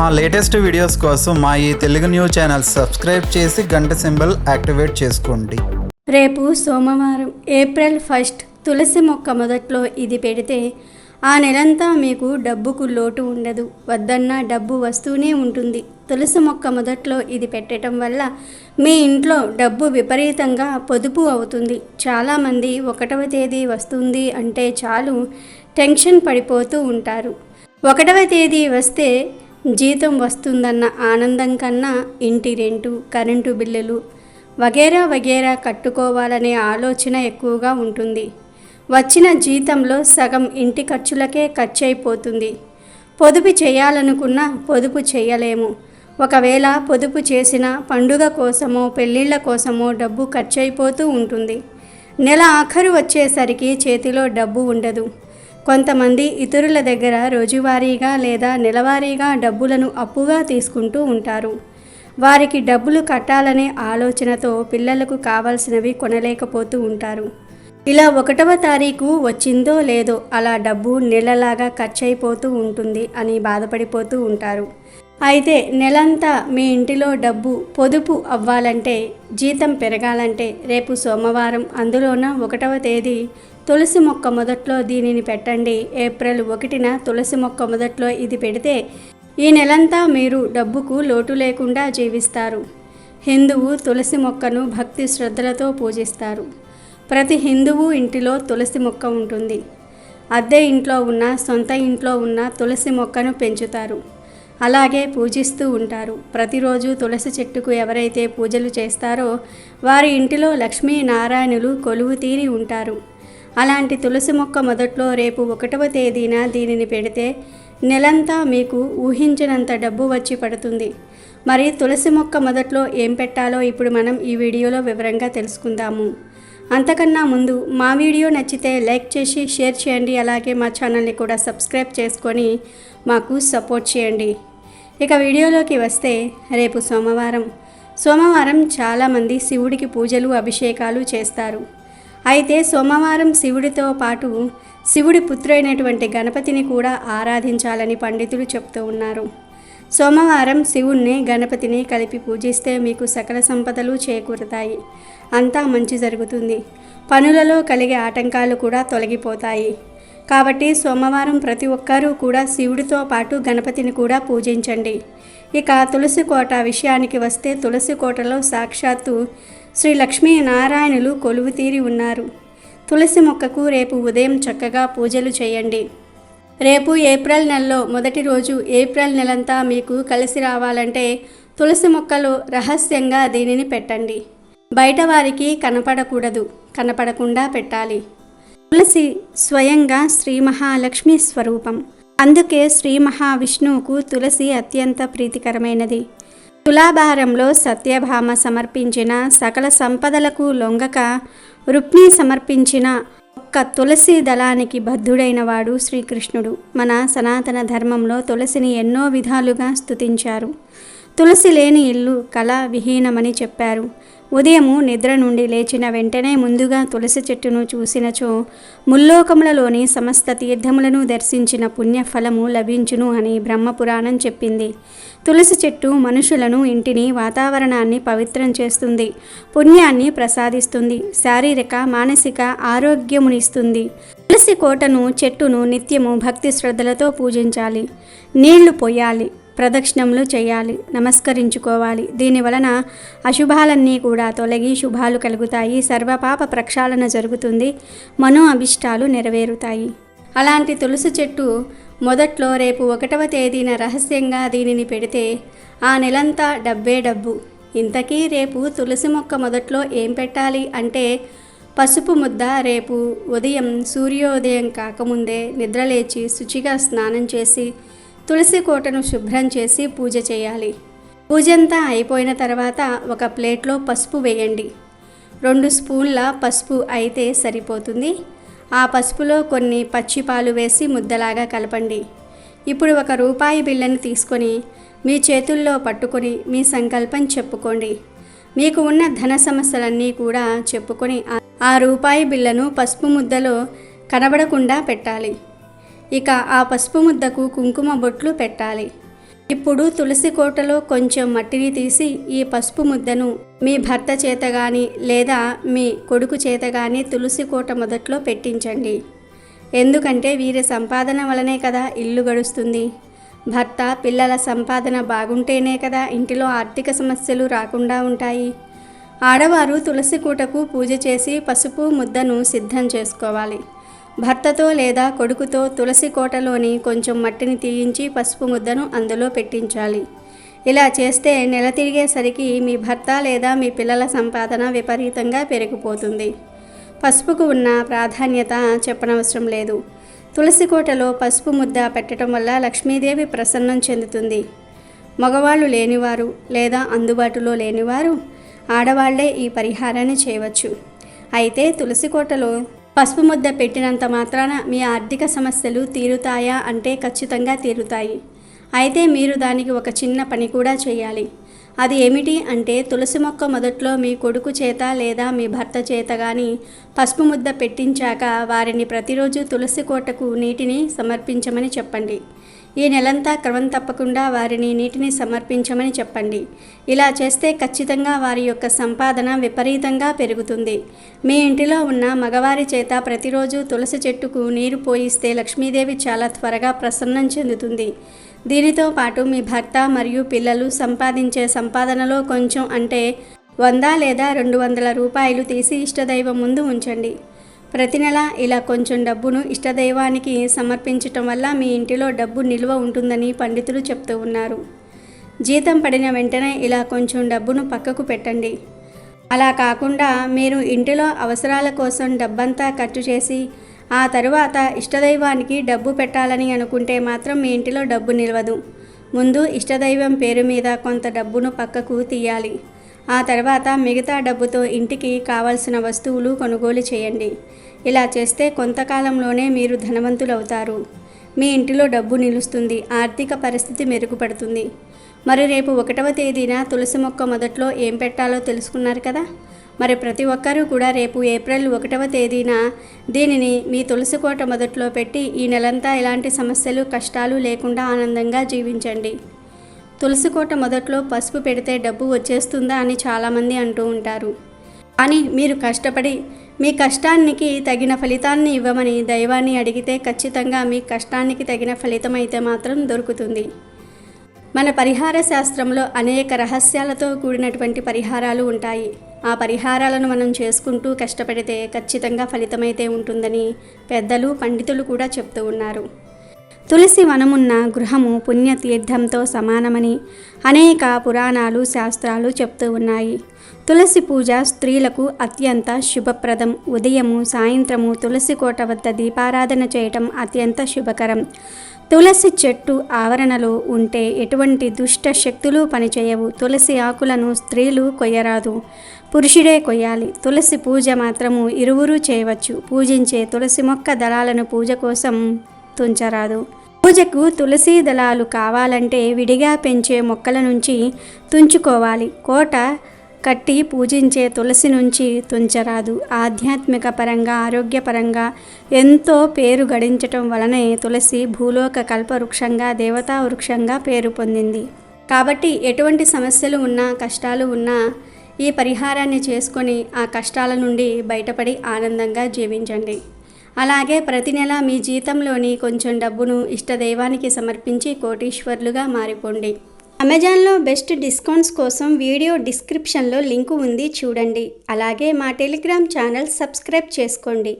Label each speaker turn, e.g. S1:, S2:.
S1: మా latest videos కోసం మా ఈ తెలుగు న్యూస్ ఛానల్ సబ్స్క్రైబ్ చేసి గంట సింబల్ యాక్టివేట్ చేసుకోండి.
S2: రేపు సోమవారం ఏప్రిల్ ఫస్ట్ తులసి మొక్క మొదట్లో ఇది పెడితే ఆ నెలంతా మీకు డబ్బుకు లోటు ఉండదు. వద్దన్నా డబ్బు వస్తూనే ఉంటుంది. తులసి మొక్క మొదట్లో ఇది పెట్టడం వల్ల మీ ఇంట్లో డబ్బు విపరీతంగా పొదుపు అవుతుంది. చాలామంది ఒకటవ తేదీ వస్తుంది అంటే చాలు టెన్షన్ పడిపోతూ ఉంటారు. ఒకటవ తేదీ వస్తే జీతం వస్తుందన్న ఆనందం కన్నా ఇంటి రెంటు కరెంటు బిల్లులు వగేరా వగేరా కట్టుకోవాలనే ఆలోచన ఎక్కువగా ఉంటుంది. వచ్చిన జీతంలో సగం ఇంటి ఖర్చులకే ఖర్చు అయిపోతుంది పొదుపు చేయాలనుకున్నా పొదుపు చేయలేము. ఒకవేళ పొదుపు చేసిన పండుగ కోసమో పెళ్ళిళ్ళ కోసమో డబ్బు ఖర్చు అయిపోతూ ఉంటుంది. నెల ఆఖరు వచ్చేసరికి చేతిలో డబ్బు ఉండదు. కొంతమంది ఇతరుల దగ్గర రోజువారీగా లేదా నెలవారీగా డబ్బులను అప్పుగా తీసుకుంటూ ఉంటారు. వారికి డబ్బులు కట్టాలనే ఆలోచనతో పిల్లలకు కావాల్సినవి కొనలేకపోతూ ఉంటారు. ఇలా ఒకటవ తారీఖు వచ్చిందో లేదో అలా డబ్బు నెలలాగా ఖర్చు అయిపోతూ ఉంటుంది అని బాధపడిపోతూ ఉంటారు. అయితే నెలంతా మీ ఇంటిలో డబ్బు పొదుపు అవ్వాలంటే జీతం పెరగాలంటే రేపు సోమవారం అందులోన ఒకటవ తేదీ తులసి మొక్క మొదట్లో దీనిని పెట్టండి. ఏప్రిల్ ఒకటిన తులసి మొక్క మొదట్లో ఇది పెడితే ఈ నెలంతా మీరు డబ్బుకు లోటు లేకుండా జీవిస్తారు. హిందువు తులసి మొక్కను భక్తి శ్రద్ధలతో పూజిస్తారు. ప్రతి హిందువు ఇంటిలో తులసి మొక్క ఉంటుంది. అద్దె ఇంట్లో ఉన్న సొంత ఇంట్లో ఉన్న తులసి మొక్కను పెంచుతారు. అలాగే పూజిస్తూ ఉంటారు. ప్రతిరోజు తులసి చెట్టుకు ఎవరైతే పూజలు చేస్తారో వారి ఇంటిలో లక్ష్మీ నారాయణులు కొలువు తీరి ఉంటారు. అలాంటి తులసి మొక్క మొదట్లో రేపు ఒకటవ తేదీన దీనిని పెడితే నెలంతా మీకు ఊహించినంత డబ్బు వచ్చి పడుతుంది. మరి తులసి మొక్క మొదట్లో ఏం పెట్టాలో ఇప్పుడు మనం ఈ వీడియోలో వివరంగా తెలుసుకుందాము. అంతకన్నా ముందు మా వీడియో నచ్చితే లైక్ చేసి షేర్ చేయండి. అలాగే మా ఛానల్ని కూడా సబ్స్క్రైబ్ చేసుకొని మాకు సపోర్ట్ చేయండి. ఇక వీడియోలోకి వస్తే రేపు సోమవారం. సోమవారం చాలామంది శివుడికి పూజలు అభిషేకాలు చేస్తారు. అయితే సోమవారం శివుడితో పాటు శివుడి పుత్రుడైనటువంటి గణపతిని కూడా ఆరాధించాలని పండితులు చెప్తూ ఉన్నారు. సోమవారం శివుణ్ణి గణపతిని కలిపి పూజిస్తే మీకు సకల సంపదలు చేకూరుతాయి. అంతా మంచి జరుగుతుంది. పనులలో కలిగే ఆటంకాలు కూడా తొలగిపోతాయి. కాబట్టి సోమవారం ప్రతి ఒక్కరూ కూడా శివుడితో పాటు గణపతిని కూడా పూజించండి. ఇక తులసి కోట విషయానికి వస్తే తులసి కోటలో సాక్షాత్తు శ్రీ లక్ష్మీ నారాయణులు కొలువు తీరి ఉన్నారు. తులసి మొక్కకు రేపు ఉదయం చక్కగా పూజలు చేయండి. రేపు ఏప్రిల్ నెలలో మొదటి రోజు ఏప్రిల్ నెలంతా మీకు కలిసి రావాలంటే తులసి మొక్కలు రహస్యంగా దీనిని పెట్టండి. బయట వారికి కనపడకూడదు కనపడకుండా పెట్టాలి. తులసి స్వయంగా శ్రీ మహాలక్ష్మి స్వరూపం. అందుకే శ్రీ మహావిష్ణువుకు తులసి అత్యంత ప్రీతికరమైనది. తులాభారంలో సత్యభామ సమర్పించిన సకల సంపదలకు లొంగక రుక్మి సమర్పించిన ఒక్క తులసి దళానికి బద్ధుడైన వాడు శ్రీకృష్ణుడు. మన సనాతన ధర్మంలో తులసిని ఎన్నో విధాలుగా స్తుతించారు. తులసి లేని ఇల్లు కళ విహీనమని చెప్పారు. ఉదయము నిద్ర నుండి లేచిన వెంటనే ముందుగా తులసి చెట్టును చూసినచో ముల్లోకములలోని సమస్త తీర్థములను దర్శించిన పుణ్యఫలము లభించును అని బ్రహ్మపురాణం చెప్పింది. తులసి చెట్టు మనుషులను ఇంటిని వాతావరణాన్ని పవిత్రం చేస్తుంది పుణ్యాన్ని ప్రసాదిస్తుంది శారీరక మానసిక ఆరోగ్యమునిస్తుంది. తులసి కోటను చెట్టును నిత్యము భక్తి శ్రద్ధలతో పూజించాలి నీళ్ళు పోయాలి ప్రదక్షిణములు చేయాలి నమస్కరించుకోవాలి. దీని వలన అశుభాలన్నీ కూడా తొలగి శుభాలు కలుగుతాయి. సర్వపాప ప్రక్షాళన జరుగుతుంది. మనో అభిష్టాలు నెరవేరుతాయి. అలాంటి తులసి చెట్టు మొదట్లో రేపు ఒకటవ తేదీన రహస్యంగా దీనిని పెడితే ఆ నెలంతా డబ్బే డబ్బు. ఇంతకీ రేపు తులసి మొక్క మొదట్లో ఏం పెట్టాలి అంటే పసుపు ముద్ద రేపు ఉదయం సూర్యోదయం కాకముందే నిద్రలేచి శుచిగా స్నానం చేసి తులసి కోటను శుభ్రం చేసి పూజ చేయాలి. పూజంతా అయిపోయిన తర్వాత ఒక ప్లేట్లో పసుపు వేయండి. రెండు స్పూన్ల పసుపు అయితే సరిపోతుంది. ఆ పసుపులో కొన్ని పచ్చి పాలు వేసి ముద్దలాగా కలపండి. ఇప్పుడు ఒక రూపాయి బిళ్ళను తీసుకొని మీ చేతుల్లో పట్టుకొని మీ సంకల్పం చెప్పుకోండి. మీకు ఉన్న ధన సమస్యలన్నీ కూడా చెప్పుకొని ఆ- ఆ రూపాయి బిళ్ళను పసుపు ముద్దలో కనబడకుండా పెట్టాలి. ఇక ఆ పసుపు ముద్దకు కుంకుమ బొట్లు పెట్టాలి. ఇప్పుడు తులసి కోటలో కొంచెం మట్టిని తీసి ఈ పసుపు ముద్దను మీ భర్త చేత కానీ లేదా మీ కొడుకు చేత కానీ తులసి కోట మొదట్లో పెట్టించండి. ఎందుకంటే వీరి సంపాదన వలనే కదా ఇల్లు గడుస్తుంది. భర్త పిల్లల సంపాదన బాగుంటేనే కదా ఇంటిలో ఆర్థిక సమస్యలు రాకుండా ఉంటాయి. ఆడవారు తులసి కూటకు పూజ చేసి పసుపు ముద్దను సిద్ధం చేసుకోవాలి. భర్తతో లేదా కొడుకుతో తులసి కోటలోని కొంచెం మట్టిని తీయించి పసుపు ముద్దను అందులో పెట్టించాలి. ఇలా చేస్తే నెల తిరిగేసరికి మీ భర్త లేదా మీ పిల్లల సంపాదన విపరీతంగా పెరిగిపోతుంది. పసుపుకు ఉన్న ప్రాధాన్యత చెప్పనవసరం లేదు. తులసి కోటలో పసుపు ముద్ద పెట్టడం వల్ల లక్ష్మీదేవి ప్రసన్నం చెందుతుంది. మగవాళ్ళు లేనివారు లేదా అందుబాటులో లేనివారు ఆడవాళ్ళే ఈ పరిహారాన్ని చేయవచ్చు. అయితే తులసి కోటలో పసుపు ముద్ద పెట్టినంత మాత్రాన మీ ఆర్థిక సమస్యలు తీరుతాయా అంటే ఖచ్చితంగా తీరుతాయి. అయితే మీరు దానికి ఒక చిన్న పని కూడా చేయాలి. అది ఏమిటి అంటే తులసి మొక్క మొదట్లో మీ కొడుకు చేత లేదా మీ భర్త చేత కానీ పసుపు ముద్ద పెట్టించాక వారిని ప్రతిరోజు తులసి కోటకు నీటిని సమర్పించమని చెప్పండి. ఈ నెలంతా క్రమం తప్పకుండా వారిని నీటిని సమర్పించమని చెప్పండి. ఇలా చేస్తే ఖచ్చితంగా వారి యొక్క సంపాదన విపరీతంగా పెరుగుతుంది. మీ ఇంటిలో ఉన్న మగవారి చేత ప్రతిరోజు తులసి చెట్టుకు నీరు పోయిస్తే లక్ష్మీదేవి చాలా త్వరగా ప్రసన్నం చెందుతుంది. దీనితో పాటు మీ భర్త మరియు పిల్లలు సంపాదించే సంపాదనలో కొంచెం అంటే వంద లేదా రెండు వందల రూపాయలు తీసి ఇష్టదైవం ముందు ఉంచండి. ప్రతి నెల ఇలా కొంచెం డబ్బును ఇష్టదైవానికి సమర్పించటం వల్ల మీ ఇంటిలో డబ్బు నిల్వ ఉంటుందని పండితులు చెప్తూ ఉన్నారు. జీతం పడిన వెంటనే ఇలా కొంచెం డబ్బును పక్కకు పెట్టండి. అలా కాకుండా మీరు ఇంటిలో అవసరాల కోసం డబ్బంతా ఖర్చు చేసి ఆ తరువాత ఇష్టదైవానికి డబ్బు పెట్టాలని అనుకుంటే మాత్రం మీ ఇంటిలో డబ్బు నిలవదు. ముందు ఇష్టదైవం పేరు మీద కొంత డబ్బును పక్కకు తీయాలి. ఆ తర్వాత మిగతా డబ్బుతో ఇంటికి కావలసిన వస్తువులు కొనుగోలు చేయండి. ఇలా చేస్తే కొంతకాలంలోనే మీరు ధనవంతులవుతారు. మీ ఇంటిలో డబ్బు నిలుస్తుంది ఆర్థిక పరిస్థితి మెరుగుపడుతుంది. మరి రేపు ఒకటవ తేదీన తులసి మొక్క మొదట్లో ఏం పెట్టాలో తెలుసుకున్నారు కదా? మరి ప్రతి ఒక్కరూ కూడా రేపు ఏప్రిల్ ఒకటవ తేదీన దీనిని మీ తులసి కోట మొదట్లో పెట్టి ఈ నెలంతా ఎలాంటి సమస్యలు కష్టాలు లేకుండా ఆనందంగా జీవించండి. తులసి కోట మొదట్లో పసుపు పెడితే డబ్బు వచ్చేస్తుందా అని చాలామంది అంటూ ఉంటారు. కానీ మీరు కష్టపడి మీ కష్టానికి తగిన ఫలితాన్ని ఇవ్వమని దైవాన్ని అడిగితే ఖచ్చితంగా మీ కష్టానికి తగిన ఫలితం అయితే మాత్రం దొరుకుతుంది. మన పరిహార శాస్త్రంలో అనేక రహస్యాలతో కూడినటువంటి పరిహారాలు ఉంటాయి. ఆ పరిహారాలను మనం చేసుకుంటూ కష్టపడితే ఖచ్చితంగా ఫలితమైతే ఉంటుందని పెద్దలు పండితులు కూడా చెప్తూ ఉన్నారు. తులసి వనమున్న గృహము పుణ్యతీర్థంతో సమానమని అనేక పురాణాలు శాస్త్రాలు చెప్తూ ఉన్నాయి. తులసి పూజ స్త్రీలకు అత్యంత శుభప్రదం. ఉదయము సాయంత్రము తులసి కోట వద్ద దీపారాధన చేయటం అత్యంత శుభకరం. తులసి చెట్టు ఆవరణలో ఉంటే ఎటువంటి దుష్ట శక్తులు పనిచేయవు. తులసి ఆకులను స్త్రీలు కొయ్యరాదు. పురుషుడే కొయ్యాలి. తులసి పూజ మాత్రము ఇరువురు చేయవచ్చు. పూజించే తులసి మొక్క దళాలను పూజ కోసం తుంచరాదు. పూజకు తులసి దళాలు కావాలంటే విడిగా పెంచే మొక్కల నుంచి తుంచుకోవాలి. కోట కట్టి పూజించే తులసి నుంచి తుంచరాదు. ఆధ్యాత్మిక పరంగా ఆరోగ్యపరంగా ఎంతో పేరు గడించటం వలనే తులసి భూలోక కల్పవృక్షంగా దేవతా వృక్షంగా పేరు పొందింది. కాబట్టి ఎటువంటి సమస్యలు ఉన్నా కష్టాలు ఉన్నా ఈ పరిహారాన్ని చేసుకొని ఆ కష్టాల నుండి బయటపడి ఆనందంగా జీవించండి. అలాగే ప్రతి నెల మీ జీతంలోని కొంచెం డబ్బును ఇష్టదైవానికి సమర్పించి కోటీశ్వర్లుగా మారిపోండి. అమెజాన్లో బెస్ట్ డిస్కౌంట్స్ కోసం వీడియో డిస్క్రిప్షన్లో లింకు ఉంది చూడండి. అలాగే మా టెలిగ్రామ్ ఛానల్ సబ్స్క్రైబ్ చేసుకోండి.